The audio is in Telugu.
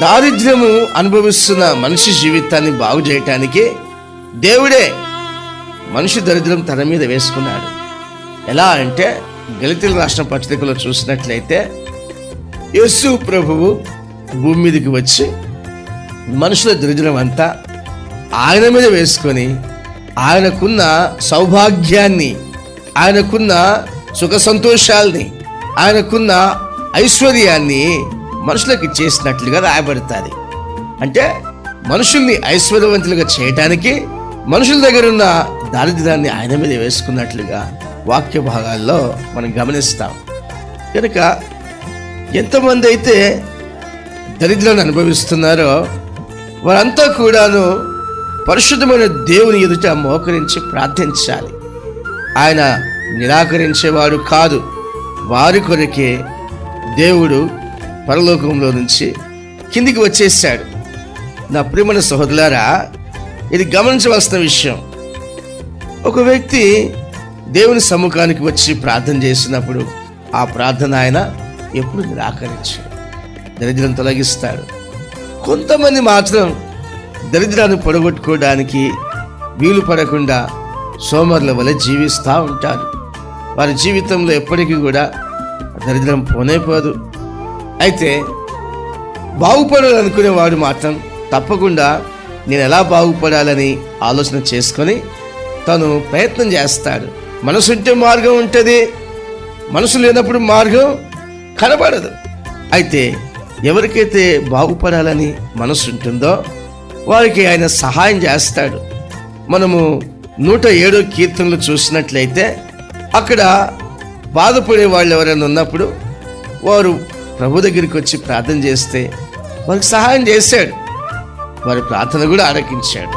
దారిద్ర్యము అనుభవిస్తున్న మనిషి జీవితాన్ని బాగు చేయటానికి దేవుడే మనిషి దరిద్రం తన మీద వేసుకున్నాడు. ఎలా అంటే గలితుల రాష్ట్ర పత్రికలో చూసినట్లయితే యేసు ప్రభువు భూమి మీదకి వచ్చి మనుషుల దరిద్రం అంతా ఆయన మీద వేసుకొని ఆయనకున్న సౌభాగ్యాన్ని ఆయనకున్న సుఖ సంతోషాల్ని ఆయనకున్న ఐశ్వర్యాన్ని మనుషులకు చేసినట్లుగా రాయబడుతుంది. అంటే మనుషుల్ని ఐశ్వర్యవంతులుగా చేయటానికి మనుషుల దగ్గర ఉన్న దారిద్ర్యాన్ని ఆయన మీద వేసుకున్నట్లుగా వాక్య భాగాల్లో మనం గమనిస్తాం. కనుక ఎంతమంది అయితే దరిద్రాన్ని అనుభవిస్తున్నారో వారంతా కూడాను పరిశుద్ధమైన దేవుని ఎదుట మోకరించి ప్రార్థించాలి. ఆయన నిరాకరించేవాడు కాదు. వారి కొరకే దేవుడు పరలోకంలో నుంచి కిందికి వచ్చేసాడు నా ప్రియమైన సహోదరులారా ఇది గమనించవలసిన విషయం. ఒక వ్యక్తి దేవుని సముఖానికి వచ్చి ప్రార్థన చేసినప్పుడు ఆ ప్రార్థన ఆయన ఎప్పుడు నిరాకరించాడు దరిద్రం తొలగిస్తాడు. కొంతమంది మాత్రం దరిద్రాన్ని పొడగొట్టుకోవడానికి వీలు పడకుండా సోమరుల వలె జీవిస్తూ ఉంటారు. వారి జీవితంలో ఎప్పటికీ కూడా దరిద్రం పోనే పోదు. అయితే బాగుపడాలనుకునే వాడు మాత్రం తప్పకుండా నేను ఎలా బాగుపడాలని ఆలోచన చేసుకొని తను ప్రయత్నం చేస్తాడు. మనసు ఉంటే మార్గం ఉంటుంది మనసు లేనప్పుడు మార్గం కనబడదు. అయితే ఎవరికైతే బాగుపడాలని మనసు ఉంటుందో వారికి ఆయన సహాయం చేస్తాడు. మనము నూట ఏడో కీర్తనలు చూసినట్లయితే అక్కడ బాధపడే వాళ్ళు ఎవరైనా ఉన్నప్పుడు వారు ప్రభు దగ్గరికి వచ్చి ప్రార్థన చేస్తే వారికి సహాయం చేశాడు. వారి ప్రార్థన కూడా ఆరకించాడు